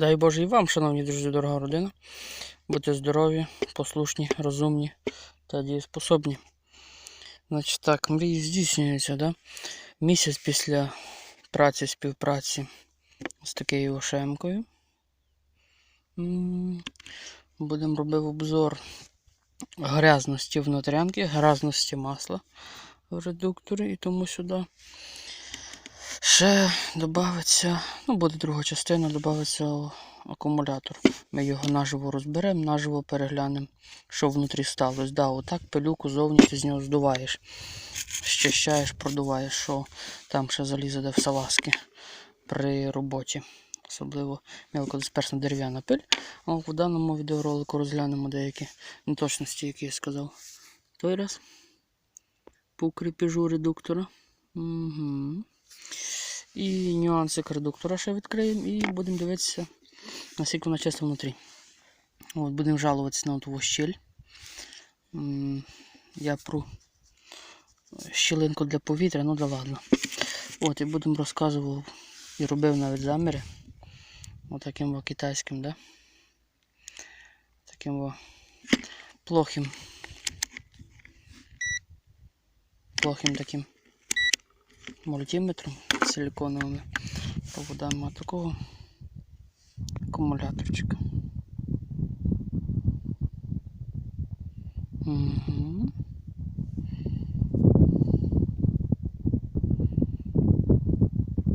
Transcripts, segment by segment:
Дай Боже і вам, шановні друзі, дорога родина. Будьте здорові, послушні, розумні та дієспособні. Значить так, мрії здійснюються, да? Місяць після праці, співпраці з такою ошемкою. Будемо робити обзор грязності внутрянки, грязності масла в редукторі і тому сюди. Ще додається, ну буде друга частина, додається акумулятор. Ми його наживо розберемо, наживо переглянемо, що внутрі сталося. Да, отак пилюку зовні ти з нього здуваєш. Щищаєш, продуваєш, що там ще залізе де в салазки при роботі. Особливо мелкодисперсна дерев'яна пиль. А в даному відеоролику розглянемо деякі неточності, які я сказав. Той раз. По укріпіжу редуктора. Угу. І нюанси редуктора ще відкриємо і будемо дивитися, наскільки вона чисто внутрі. От, будемо жалуватися на ту щель. Я про щілинку для повітря, ну да ладно. От, і будемо розказував і робив навіть заміри. Отаким во китайським, да? Таким во плохим. Плохим таким мультиметром силиконовими проводами от такого акумуляторчика. Угу.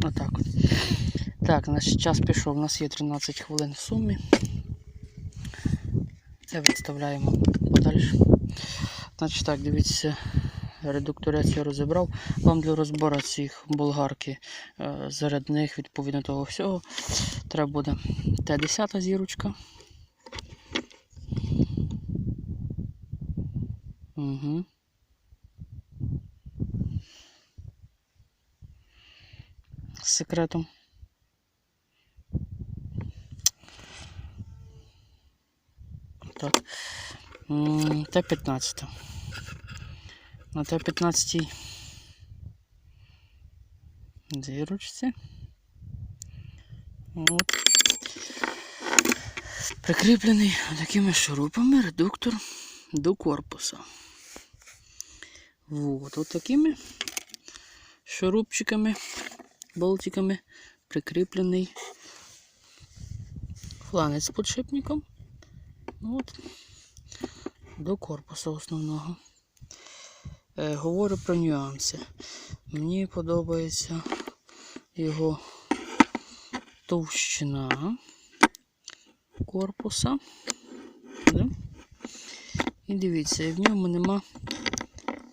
Отак от. Так, наш час пішов. У нас є 13 хвилин в сумі. Це відставляємо подальше. Значить так, дивіться, редукторець я розібрав. Вам для розбору цих болгарки е, зарядних, відповідно того всього, треба буде Т10 зірочка. Угу. З секретом. Так. М, Т-15. На Т-15 зірочці. От. Прикріплений такими шурупами редуктор до корпуса. Вот, от такими шурупчиками, болтиками прикріплений фланець з подшипником. От, до корпусу основного. Е, говорю про нюанси. Мені подобається його товщина корпуса. І дивіться, в ньому нема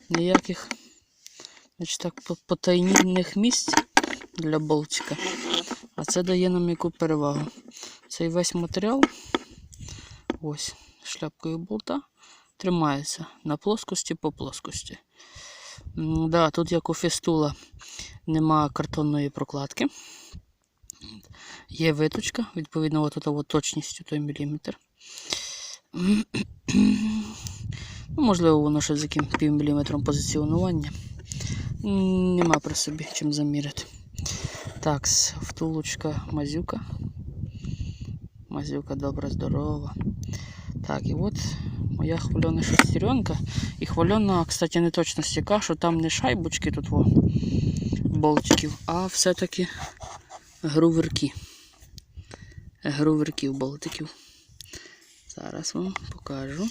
ніяких значить так, по- потайнільних місць для болтика. А це дає нам яку перевагу. Цей весь матеріал, ось шляпкою болта, тримається на плоскості по плоскості. Да, тут як у фістула нема картонної прокладки. Є виточка, відповідно, от, от, от точністю той міліметр. Ну, можливо, воно ще з яким півміліметром позиціонування. Нема при собі чим заміряти. Так, втулочка мазюка. Мазюка добра, здорова. Так, і от моя хвильона шестеренка. І хвильона, кстати, не точно яка, що там не шайбочки тут во, болтиків, а все-таки груверки. Груверків болтиків. Зараз вам покажу.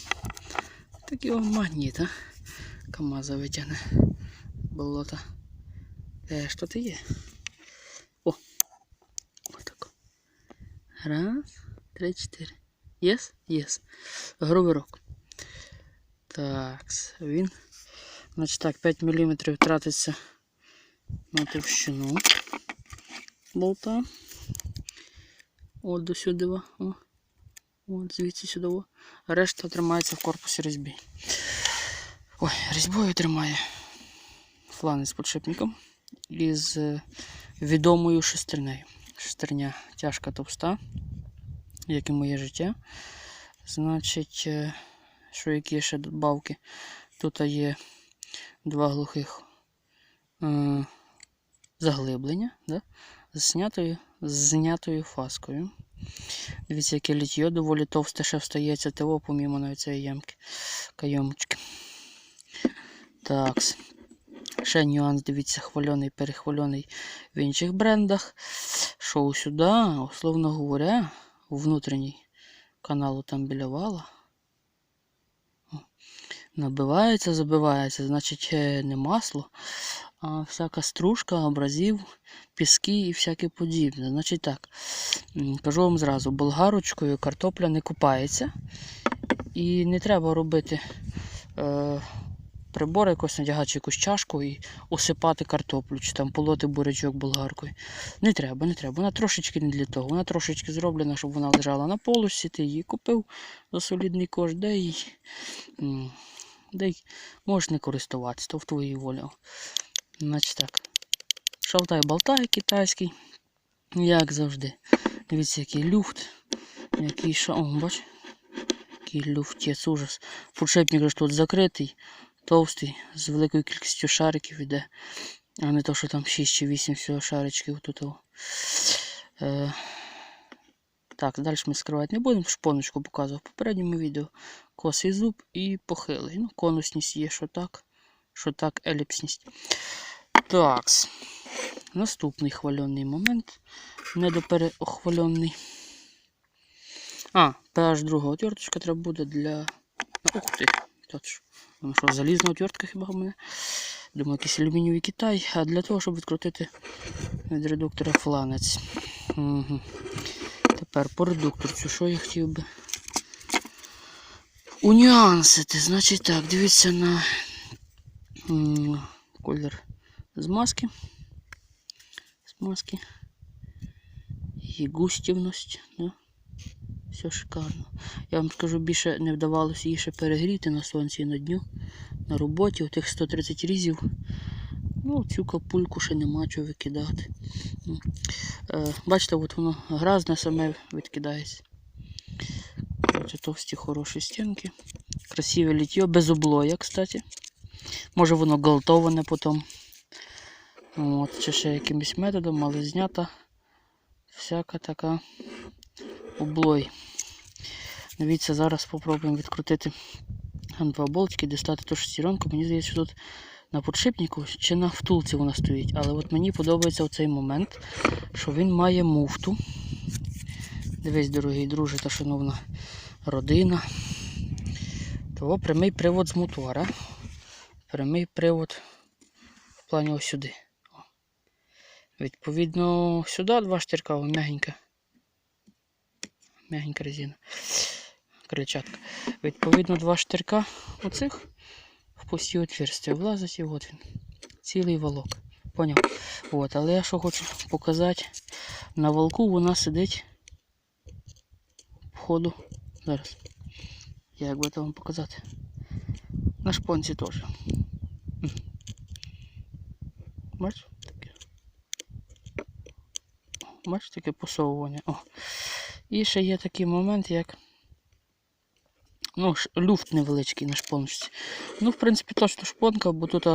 Такі вам магніта. Камаза витягне болота. Теж тут і є. О! Отако. Раз, три, чотири. Єс? Єс. Груверок. Так, він. Значить так, 5 мм тратиться на товщину болта. От до сюди. О. От звідси сюди. Решта тримається в корпусі різьбі. Ой, різьбою тримає фланець з подшипником із е, відомою шестернею. Шестерня тяжка товста, як і моє життя. Значить, е, що які ще добавки? Тут є два глухих е, заглиблення да? з, знятою, з знятою фаскою. Дивіться, яке літьо доволі товсте ще встається, того помімо цієї ямки. Кайомочки. Так. Ще нюанс, дивіться, хвальоний, перехвальоний в інших брендах. Шоу сюди, условно говоря, внутрішній каналу там біля вала. Набивається, забивається, значить е, не масло, а всяка стружка, абразив, піски і всяке подібне. Значить так, кажу вам зразу, болгарочкою картопля не купається. І не треба робити е, прибор якось надягати якусь чашку і осипати картоплю, чи там полоти бурячок болгаркою. Не треба, не треба. Вона трошечки не для того. Вона трошечки зроблена, щоб вона лежала на полосі, ти її купив за солідний кошт, де й, де можеш не користуватися, то в твоїй волі. Значить так. Шалтай болтай китайський. Як завжди. Дивіться, який люфт. Який ша... О, бач. Який люфтець, ужас. Подшипник ж тут закритий, товстий, з великою кількістю шариків іде. А не то, що там 6 чи 8 всього шаричків тут. Е... Так, далі ми скривати не будемо, шпоночку показував в попередньому відео. Косий зуб і похилий. Ну, конусність є, що так, що так, еліпсність. Так. Наступний хвальоний момент. Недопереохвальонний. А, pH друга отверточка треба буде для. Ух ти! Точно. Ну що, залізна отвертка хіба в мене? Думаю, якийсь алюмінієвий Китай, а для того, щоб відкрутити від редуктора фланець. Угу. Тепер по редукторцю, що я хотів би. Унюансити. Значить так, дивіться на колір змазки. Змазки. Її густівність. Все шикарно. Я вам скажу, більше не вдавалося її ще перегріти на сонці на дню. На роботі, у тих 130 різів. Ну, цю капульку ще нема чого викидати. Е, бачите, от воно гразне саме відкидається. Це товсті хороші стінки. Красиве літьо, без облоя, кстати. Може воно галтоване потім. От, чи ще якимось методом, але знята всяка така облой. Дивіться, зараз спробуємо відкрутити два болтики, дістати ту шестеренку. Мені здається, що тут на подшипнику чи на втулці вона стоїть. Але от мені подобається оцей момент, що він має муфту. Дивись, дорогий друже та шановна родина. Того прямий привод з мотора. Прямий привод в плані ось сюди. Відповідно, сюди два штирка, м'ягенька. М'ягенька резина. Крильчатка. Відповідно, два штирка оцих в пусті отверстия влазить і от він. Цілий валок. Поняв? От, але я що хочу показати. На волку вона сидить входу. Зараз. Як би це вам показати? На шпонці теж. М. Бач? Таке. Бач, таке посовування. О. І ще є такий момент, як ну, люфт невеличкий на шпоночці. Ну, в принципі, точно шпонка, бо тут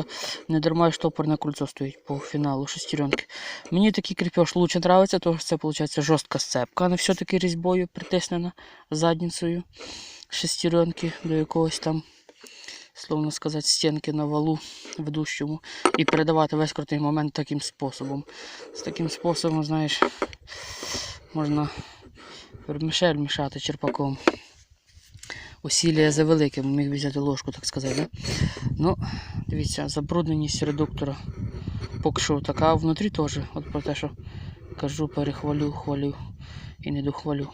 не дарма штопорне кольцо стоїть по фіналу шестеренки. Мені такий кріпеж лучше нравиться, тому що це виходить жорстка сцепка, а не все-таки різьбою притиснена задницею шестеренки до якогось там, словно сказати, стінки на валу ведущому. І передавати весь крутий момент таким способом. З таким способом, знаєш, можна вермішель мішати черпаком. Усілля завелике, міг взяти ложку, так сказати. Да? Ну, дивіться, забрудненість редуктора. Поки що така, а внутрі теж. От про те, що кажу, перехвалю, хвалю і не дохвалю.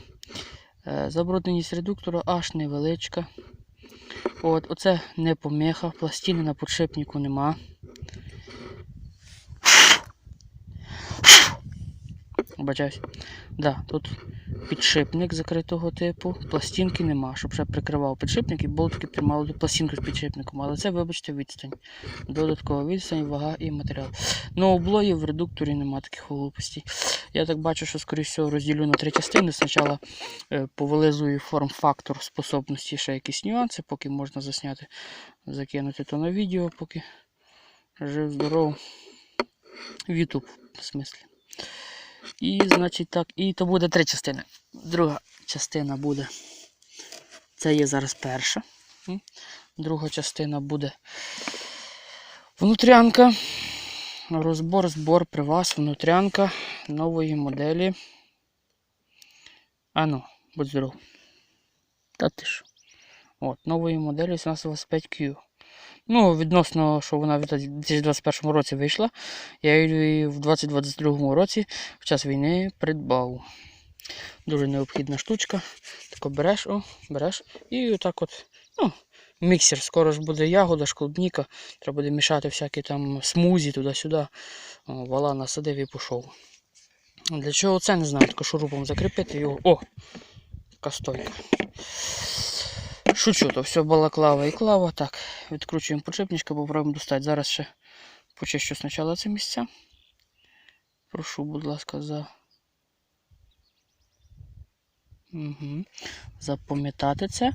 Е, Забрудненість редуктора аж невеличка. От, оце не помеха, пластини на подшипнику нема. Бачаюсь. Да, тут підшипник закритого типу, пластинки нема, щоб ще прикривав підшипник і болтики тримали до пластинку з підшипником. Але це, вибачте, відстань. Додаткова відстань, вага і матеріал. Ну, облоїв в редукторі нема таких глупостей. Я так бачу, що, скоріш всього, розділю на три частини. Спочатку е, повилизую форм-фактор способності, ще якісь нюанси, поки можна засняти, закинути то на відео, поки жив здоров. В YouTube, в смислі. І, значить, так, і то буде три частини. Друга частина буде. Це є зараз перша. Друга частина буде внутрянка. Розбор, збор при вас, внутрянка нової моделі. Ану, будь здоров. Та ти ж. От, нової моделі 1725Q. Ну, відносно, що вона в 2021 році вийшла. Я її в 2022 році в час війни придбав. Дуже необхідна штучка. Тако береш, о, береш. І отак от, ну, міксер. Скоро ж буде ягода, школдніка. Треба буде мішати всякі там смузі туди-сюди. Вала насадив і пішов. Для чого це не знаю, тако шурупом закріпити його. О! Така стойка. Шучу, то все балаклава і клава. Так, відкручуємо подшипничка, попробуємо достати. Зараз ще почищу спочатку це місця. Прошу, будь ласка, за. Угу. Запам'ятати це.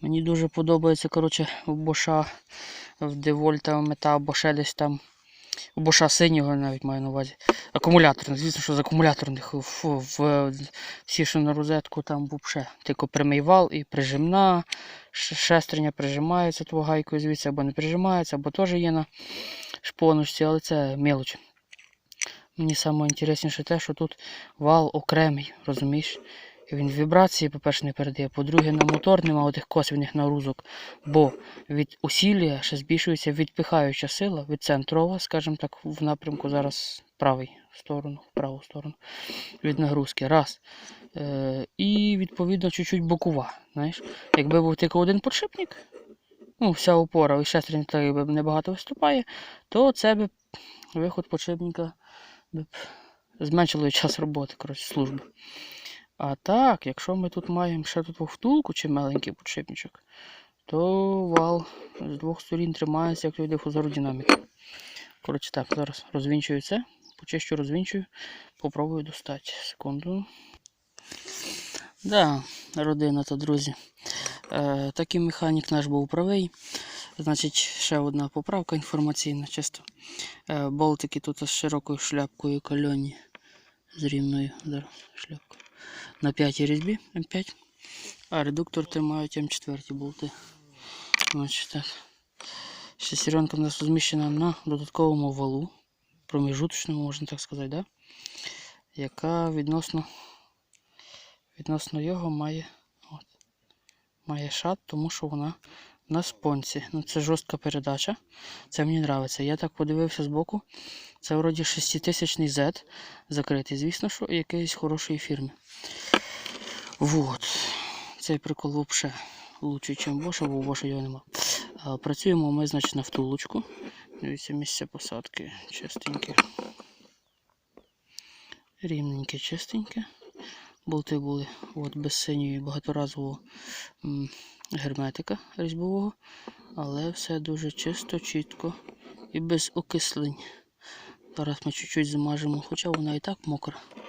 Мені дуже подобається, коротше, в Боша, в Девольта, Мета, або ще десь там. У Боша синього навіть маю на увазі. Акумуляторних, звісно, що з акумуляторних в, в, в всі, що на розетку там взагалі. Тільки прямий вал і прижимна, шестерня прижимається того гайкою звідси, або не прижимається, або теж є на шпоночці, але це мелоч. Мені найінтересніше те, що тут вал окремий, розумієш? Він вібрації, по-перше, не передає, по-друге, на мотор нема тих косвіних нагрузок, бо від усілля ще збільшується відпихаюча сила від центрова, скажімо так, в напрямку зараз правий сторону, в праву сторону від нагрузки. Раз. Е, і відповідно чуть-чуть бокова. Знаєш? Якби був тільки один подшипник, ну, вся опора і шестерня небагато виступає, то це б виход подшипника б зменшило час роботи, коротше, служби. А так, якщо ми тут маємо ще тут втулку чи маленький подшипничок, то вал з двох сторін тримається, як той дифузородинамік. Коротше так, зараз розвінчую це, почищу, розвінчую, попробую достати. Секунду. Да, родина та друзі. Е, такий механік наш був правий. Значить, ще одна поправка інформаційна, чисто. Е, болтики тут з широкою шляпкою кольоні з рівною зараз, шляпкою. На 5 різьбі М5. А редуктор тримають М4 болти. Значить, так. Шестеренка у нас розміщена на додатковому валу, проміжуточному, можна так сказати, да? яка відносно відносно його має, от, має шат, тому що вона на спонці. Ну, це жорстка передача. Це мені подобається. Я так подивився збоку. Це вроді 6000 Z закритий. Звісно, що якоїсь хорошої фірми. Вот. Цей прикол взагалі лучший, ніж Боша, бо у Боша його нема. Працюємо ми, значить, на втулочку. Дивіться, місце посадки чистеньке. Рівненьке, чистеньке. Болти були от, без синьої багаторазового герметика різьбового. Але все дуже чисто, чітко і без окислень. Зараз ми чуть-чуть замажемо, хоча вона і так мокра.